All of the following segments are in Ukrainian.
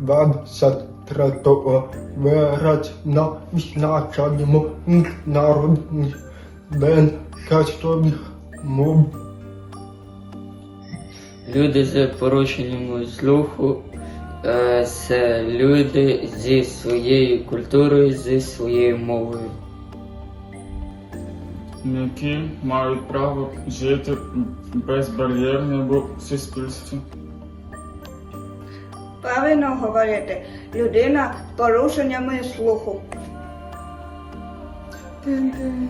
23 вересня відзначаємо Міжнародний день жестових мов. Люди з порушенням слуху е, це люди зі своєю культурою, зі своєю мовою. які мають право жити безбар'єрно в суспільстві. Правильно говорити, людина з порушеннями слуху.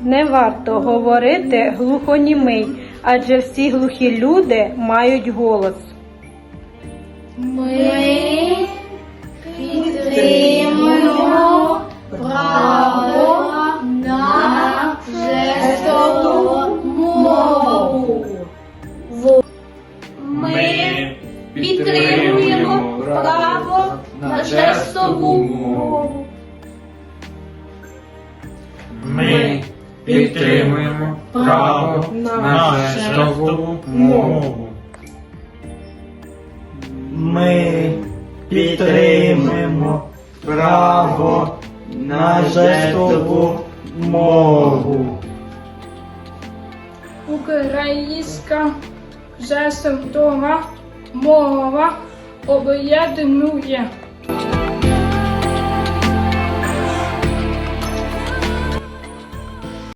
Не варто говорити глухонімий, адже всі глухі люди мають голос. Ми підтримуємо жестову мову. Ми підтримуємо право на жестову мову. Ми підтримуємо право на жестову мову. Українська жестова мова об'єднує